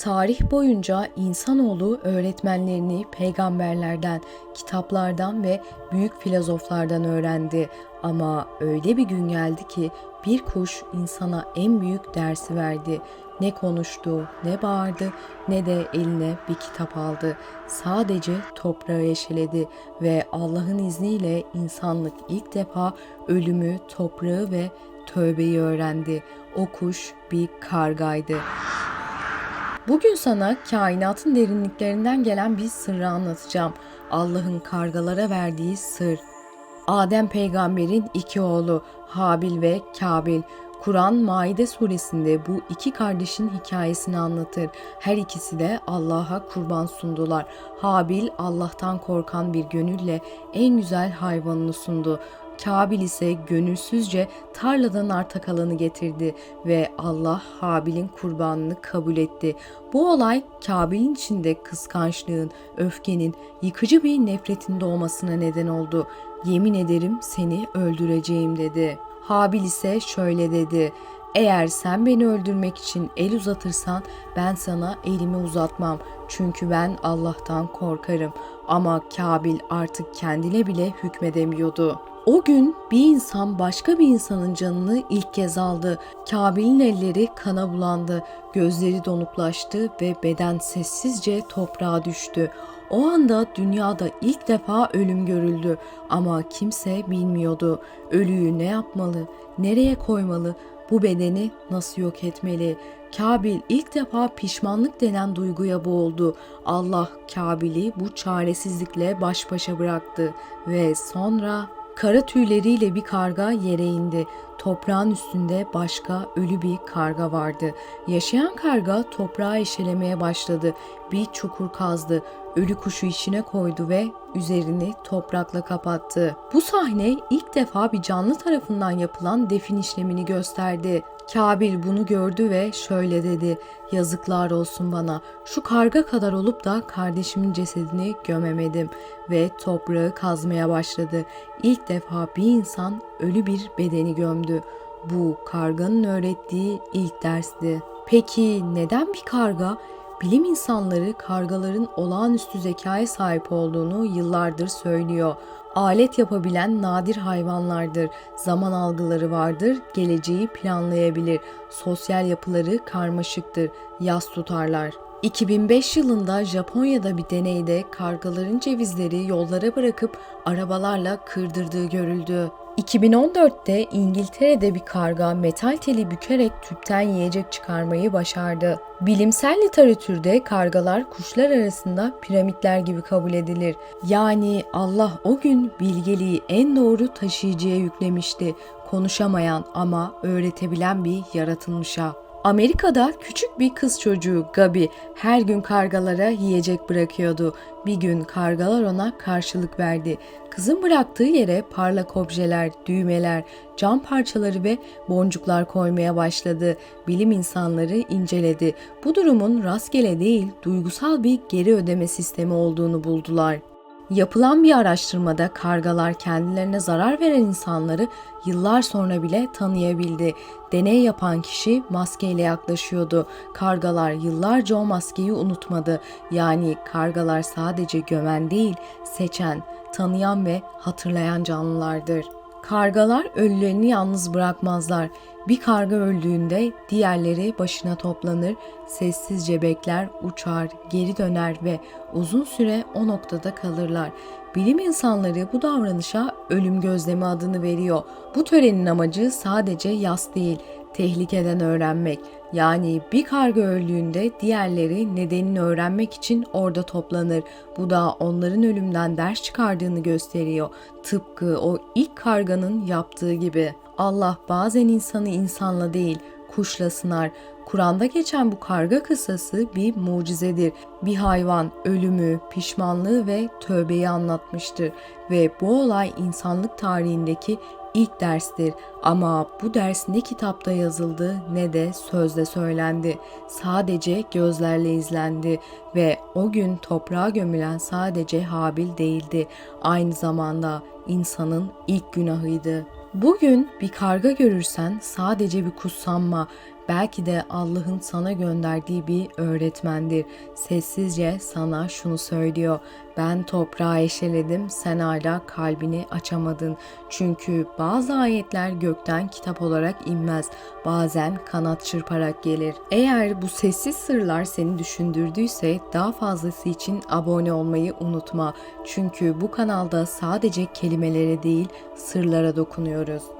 Tarih boyunca insanoğlu öğretmenlerini peygamberlerden, kitaplardan ve büyük filozoflardan öğrendi. Ama öyle bir gün geldi ki bir kuş insana en büyük dersi verdi. Ne konuştu, ne bağırdı, ne de eline bir kitap aldı. Sadece toprağı eşeledi ve Allah'ın izniyle insanlık ilk defa ölümü, toprağı ve tövbeyi öğrendi. O kuş bir kargaydı. Bugün sana kainatın derinliklerinden gelen bir sırrı anlatacağım. Allah'ın kargalara verdiği sır. Adem peygamberin iki oğlu Habil ve Kabil. Kur'an Maide suresinde bu iki kardeşin hikayesini anlatır. Her ikisi de Allah'a kurban sundular. Habil Allah'tan korkan bir gönülle en güzel hayvanını sundu. Kabil ise gönülsüzce tarladan arta kalanı getirdi ve Allah Habil'in kurbanını kabul etti. Bu olay Kabil'in içinde kıskançlığın, öfkenin, yıkıcı bir nefretin doğmasına neden oldu. Yemin ederim seni öldüreceğim dedi. Habil ise şöyle dedi. Eğer sen beni öldürmek için el uzatırsan ben sana elimi uzatmam. Çünkü ben Allah'tan korkarım. Ama Kabil artık kendine bile hükmedemiyordu. O gün bir insan başka bir insanın canını ilk kez aldı. Kabil'in elleri kana bulandı, gözleri donuklaştı ve beden sessizce toprağa düştü. O anda dünyada ilk defa ölüm görüldü ama kimse bilmiyordu. Ölüyü ne yapmalı, nereye koymalı, bu bedeni nasıl yok etmeli? Kabil ilk defa pişmanlık denen duyguya boğuldu. Allah Kabil'i bu çaresizlikle baş başa bıraktı ve sonra Kara tüyleriyle bir karga yere indi. Toprağın üstünde başka ölü bir karga vardı. Yaşayan karga toprağı eşelemeye başladı. Bir çukur kazdı. Ölü kuşu içine koydu ve üzerini toprakla kapattı. Bu sahne ilk defa bir canlı tarafından yapılan defin işlemini gösterdi. Kabil bunu gördü ve şöyle dedi. Yazıklar olsun bana. Şu karga kadar olup da kardeşimin cesedini gömemedim ve toprağı kazmaya başladı. İlk defa bir insan ölü bir bedeni gömdü. Bu karganın öğrettiği ilk dersti. Peki neden bir karga? Bilim insanları kargaların olağanüstü zekaya sahip olduğunu yıllardır söylüyor. Alet yapabilen nadir hayvanlardır. Zaman algıları vardır, geleceği planlayabilir. Sosyal yapıları karmaşıktır, yas tutarlar. 2005 yılında Japonya'da bir deneyde kargaların cevizleri yollara bırakıp arabalarla kırdırdığı görüldü. 2014'te İngiltere'de bir karga metal teli bükerek tüpten yiyecek çıkarmayı başardı. Bilimsel literatürde kargalar kuşlar arasında piramitler gibi kabul edilir. Yani Allah o gün bilgeliği en doğru taşıyıcıya yüklemişti. Konuşamayan ama öğretebilen bir yaratılmışa. Amerika'da küçük bir kız çocuğu Gabi her gün kargalara yiyecek bırakıyordu. Bir gün kargalar ona karşılık verdi. Kızın bıraktığı yere parlak objeler, düğmeler, cam parçaları ve boncuklar koymaya başladı. Bilim insanları inceledi. Bu durumun rastgele değil, duygusal bir geri ödeme sistemi olduğunu buldular. Yapılan bir araştırmada kargalar kendilerine zarar veren insanları yıllar sonra bile tanıyabildi. Deney yapan kişi maskeyle yaklaşıyordu. Kargalar yıllarca o maskeyi unutmadı. Yani kargalar sadece gömen değil, seçen, tanıyan ve hatırlayan canlılardır. Kargalar ölülerini yalnız bırakmazlar. Bir karga öldüğünde diğerleri başına toplanır, sessizce bekler, uçar, geri döner ve uzun süre o noktada kalırlar. Bilim insanları bu davranışa ölüm gözlemi adını veriyor. Bu törenin amacı sadece yas değil, tehlikeden öğrenmek. Yani bir karga öldüğünde diğerleri nedenini öğrenmek için orada toplanır. Bu da onların ölümden ders çıkardığını gösteriyor. Tıpkı o ilk karganın yaptığı gibi. Allah bazen insanı insanla değil, kuşla sınar. Kur'an'da geçen bu karga kısası bir mucizedir. Bir hayvan ölümü, pişmanlığı ve tövbeyi anlatmıştır ve bu olay insanlık tarihindeki ilk derstir ama bu ders ne kitapta yazıldı ne de sözde söylendi. Sadece gözlerle izlendi ve o gün toprağa gömülen sadece Habil değildi. Aynı zamanda insanın ilk günahıydı. Bugün bir karga görürsen sadece bir kuş sanma. Belki de Allah'ın sana gönderdiği bir öğretmendir. Sessizce sana şunu söylüyor. Ben toprağı eşeledim, sen hala kalbini açamadın. Çünkü bazı ayetler gökten kitap olarak inmez. Bazen kanat çırparak gelir. Eğer bu sessiz sırlar seni düşündürdüyse daha fazlası için abone olmayı unutma. Çünkü bu kanalda sadece kelimelere değil sırlara dokunuyoruz.